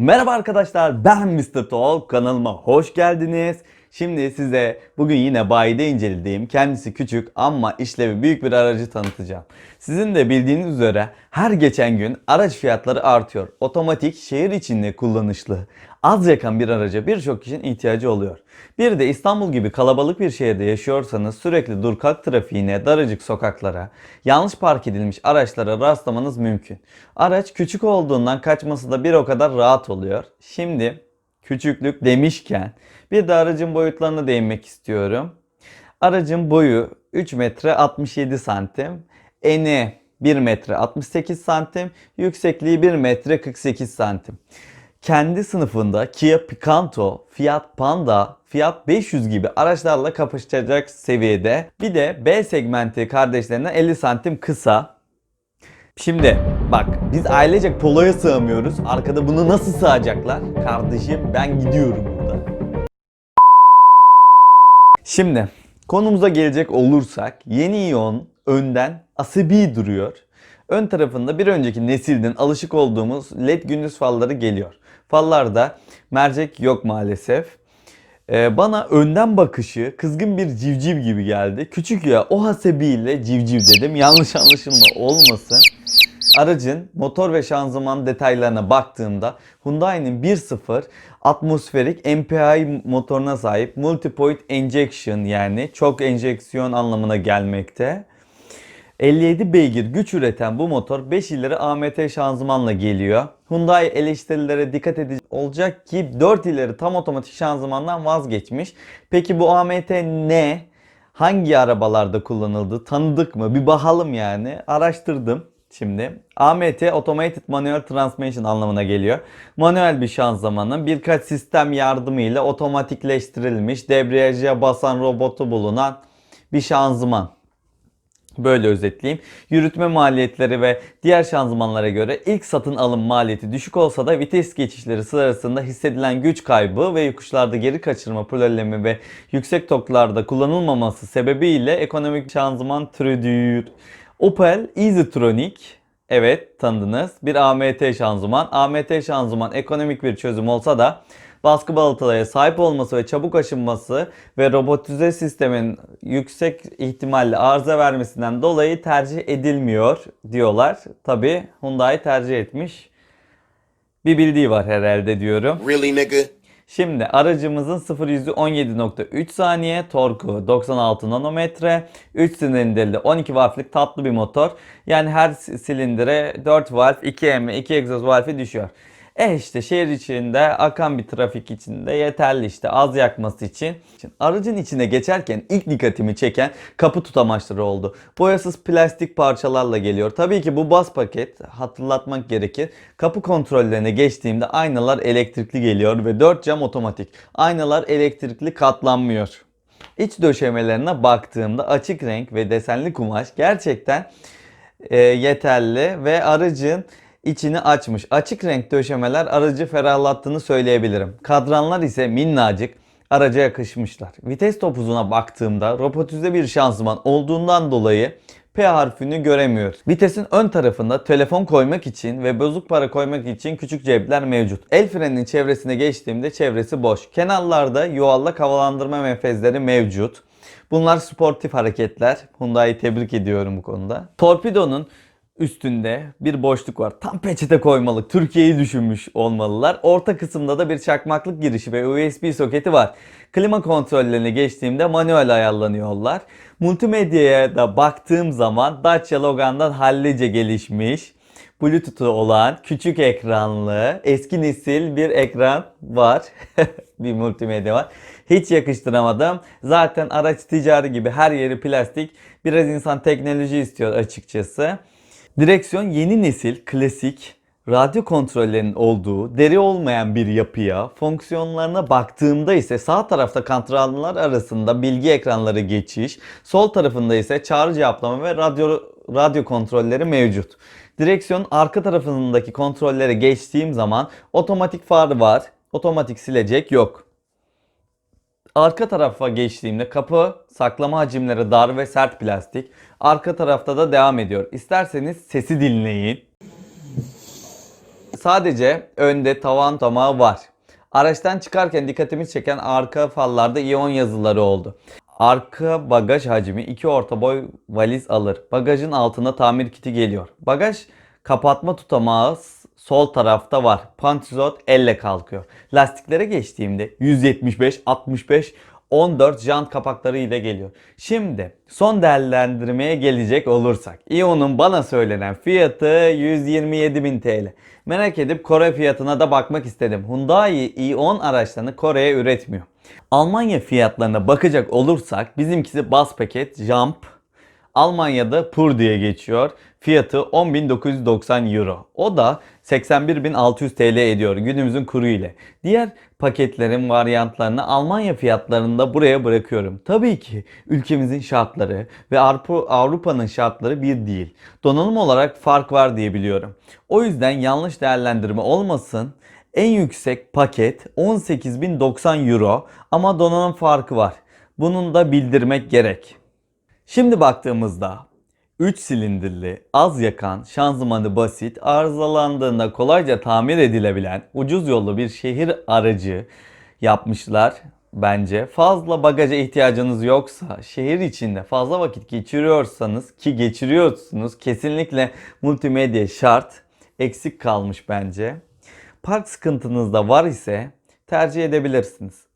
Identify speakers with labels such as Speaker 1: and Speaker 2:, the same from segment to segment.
Speaker 1: Merhaba arkadaşlar ben Mr. Talk kanalıma hoş geldiniz. Şimdi size bugün yine bayide incelediğim kendisi küçük ama işlevi büyük bir aracı tanıtacağım. Sizin de bildiğiniz üzere her geçen gün araç fiyatları artıyor. Otomatik şehir içinde kullanışlı az yakan bir araca birçok kişinin ihtiyacı oluyor. Bir de İstanbul gibi kalabalık bir şehirde yaşıyorsanız sürekli dur kalk trafiğine, daracık sokaklara, yanlış park edilmiş araçlara rastlamanız mümkün. Araç küçük olduğundan kaçması da bir o kadar rahat oluyor. Şimdi küçüklük demişken bir de aracın boyutlarına değinmek istiyorum. Aracın boyu 3 metre 67 santim, eni 1 metre 68 santim, yüksekliği 1 metre 48 santim. Kendi sınıfında Kia Picanto, Fiat Panda, Fiat 500 gibi araçlarla kapışacak seviyede. Bir de B segmenti kardeşlerinden 50 santim kısa. Şimdi bak biz ailecek poloya sığamıyoruz. Arkada bunu nasıl sığacaklar? Kardeşim ben gidiyorum burada. Şimdi konumuza gelecek olursak yeni iyon önden asabi duruyor. Ön tarafında bir önceki nesilden alışık olduğumuz led gündüz falları geliyor. Fallarda mercek yok maalesef. Ee, bana önden bakışı kızgın bir civciv gibi geldi. Küçük ya o hasebiyle civciv dedim. Yanlış anlaşılma olmasın. Aracın motor ve şanzıman detaylarına baktığımda Hyundai'nin 1.0 atmosferik MPI motoruna sahip multipoint injection yani çok enjeksiyon anlamına gelmekte. 57 beygir güç üreten bu motor 5 ileri AMT şanzımanla geliyor. Hyundai eleştirilere dikkat edici olacak ki 4 ileri tam otomatik şanzımandan vazgeçmiş. Peki bu AMT ne? Hangi arabalarda kullanıldı? Tanıdık mı? Bir bakalım yani. Araştırdım şimdi. AMT Automated Manual Transmission anlamına geliyor. Manuel bir şanzımanın birkaç sistem yardımıyla otomatikleştirilmiş debriyaja basan robotu bulunan bir şanzıman. Böyle özetleyeyim. Yürütme maliyetleri ve diğer şanzımanlara göre ilk satın alım maliyeti düşük olsa da vites geçişleri sırasında hissedilen güç kaybı ve yokuşlarda geri kaçırma problemi ve yüksek torklarda kullanılmaması sebebiyle ekonomik şanzıman türüdür. Opel EasyTronic Evet tanıdınız. Bir AMT şanzıman. AMT şanzıman ekonomik bir çözüm olsa da baskı balatalara sahip olması ve çabuk aşınması ve robotize sistemin yüksek ihtimalle arıza vermesinden dolayı tercih edilmiyor diyorlar. Tabi Hyundai tercih etmiş. Bir bildiği var herhalde diyorum.
Speaker 2: Really, nigga?
Speaker 1: Şimdi aracımızın 0 yüzü 17.3 saniye, torku 96 nanometre, 3 silindirli 12 valflik tatlı bir motor. Yani her silindire 4 valf, 2 emme, 2 egzoz valfi düşüyor. E işte şehir içinde akan bir trafik içinde yeterli işte az yakması için. Şimdi aracın içine geçerken ilk dikkatimi çeken kapı tutamaçları oldu. Boyasız plastik parçalarla geliyor. Tabii ki bu bas paket hatırlatmak gerekir. Kapı kontrollerine geçtiğimde aynalar elektrikli geliyor ve 4 cam otomatik. Aynalar elektrikli katlanmıyor. İç döşemelerine baktığımda açık renk ve desenli kumaş gerçekten e, yeterli ve aracın içini açmış. Açık renk döşemeler aracı ferahlattığını söyleyebilirim. Kadranlar ise minnacık araca yakışmışlar. Vites topuzuna baktığımda robotize bir şanzıman olduğundan dolayı P harfini göremiyoruz. Vitesin ön tarafında telefon koymak için ve bozuk para koymak için küçük cepler mevcut. El freninin çevresine geçtiğimde çevresi boş. Kenarlarda yuvarlak havalandırma menfezleri mevcut. Bunlar sportif hareketler. Hyundai'yi tebrik ediyorum bu konuda. Torpidonun üstünde bir boşluk var. Tam peçete koymalık. Türkiye'yi düşünmüş olmalılar. Orta kısımda da bir çakmaklık girişi ve USB soketi var. Klima kontrollerine geçtiğimde manuel ayarlanıyorlar. Multimedyaya da baktığım zaman Dacia Logan'dan hallice gelişmiş. Bluetooth'u olan küçük ekranlı eski nesil bir ekran var. bir multimedya var. Hiç yakıştıramadım. Zaten araç ticari gibi her yeri plastik. Biraz insan teknoloji istiyor açıkçası. Direksiyon yeni nesil klasik radyo kontrollerinin olduğu deri olmayan bir yapıya, fonksiyonlarına baktığımda ise sağ tarafta kontroller arasında bilgi ekranları geçiş, sol tarafında ise çağrı cevaplama ve radyo radyo kontrolleri mevcut. Direksiyonun arka tarafındaki kontrollere geçtiğim zaman otomatik far var, otomatik silecek yok. Arka tarafa geçtiğimde kapı saklama hacimleri dar ve sert plastik. Arka tarafta da devam ediyor. İsterseniz sesi dinleyin. sadece önde tavan tamağı var. Araçtan çıkarken dikkatimi çeken arka fallarda iyon yazıları oldu. Arka bagaj hacmi 2 orta boy valiz alır. Bagajın altına tamir kiti geliyor. Bagaj kapatma tutamağı sol tarafta var. Pantizot elle kalkıyor. Lastiklere geçtiğimde 175, 65, 14 jant kapakları ile geliyor. Şimdi son değerlendirmeye gelecek olursak. Ion'un bana söylenen fiyatı 127.000 TL. Merak edip Kore fiyatına da bakmak istedim. Hyundai Ion araçlarını Kore'ye üretmiyor. Almanya fiyatlarına bakacak olursak bizimkisi bas paket Jump Almanya'da Pur diye geçiyor. Fiyatı 10.990 euro. O da 81.600 TL ediyor günümüzün kuru ile. Diğer paketlerin varyantlarını Almanya fiyatlarında buraya bırakıyorum. Tabii ki ülkemizin şartları ve Avrupa- Avrupa'nın şartları bir değil. Donanım olarak fark var diye biliyorum. O yüzden yanlış değerlendirme olmasın. En yüksek paket 18.090 euro ama donanım farkı var. Bunun da bildirmek gerek. Şimdi baktığımızda 3 silindirli, az yakan, şanzımanı basit, arızalandığında kolayca tamir edilebilen ucuz yollu bir şehir aracı yapmışlar bence. Fazla bagaja ihtiyacınız yoksa, şehir içinde fazla vakit geçiriyorsanız ki geçiriyorsunuz kesinlikle multimedya şart. Eksik kalmış bence. Park sıkıntınız da var ise tercih edebilirsiniz.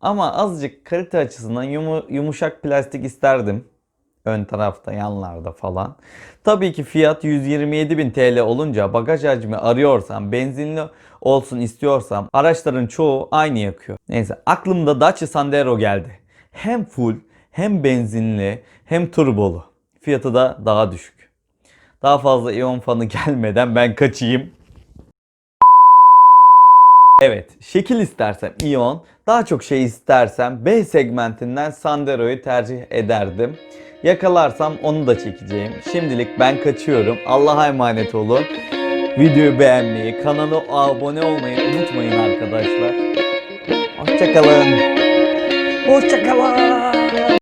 Speaker 1: Ama azıcık kalite açısından yumu- yumuşak plastik isterdim. Ön tarafta, yanlarda falan. Tabii ki fiyat 127.000 TL olunca bagaj hacmi arıyorsam, benzinli olsun istiyorsam araçların çoğu aynı yakıyor. Neyse aklımda Dacia Sandero geldi. Hem full, hem benzinli, hem turbolu. Fiyatı da daha düşük. Daha fazla iyon fanı gelmeden ben kaçayım. Evet, şekil istersem Ion, daha çok şey istersem B segmentinden Sandero'yu tercih ederdim. Yakalarsam onu da çekeceğim. Şimdilik ben kaçıyorum. Allah'a emanet olun. Videoyu beğenmeyi, kanala abone olmayı unutmayın arkadaşlar. Hoşçakalın. Hoşçakalın.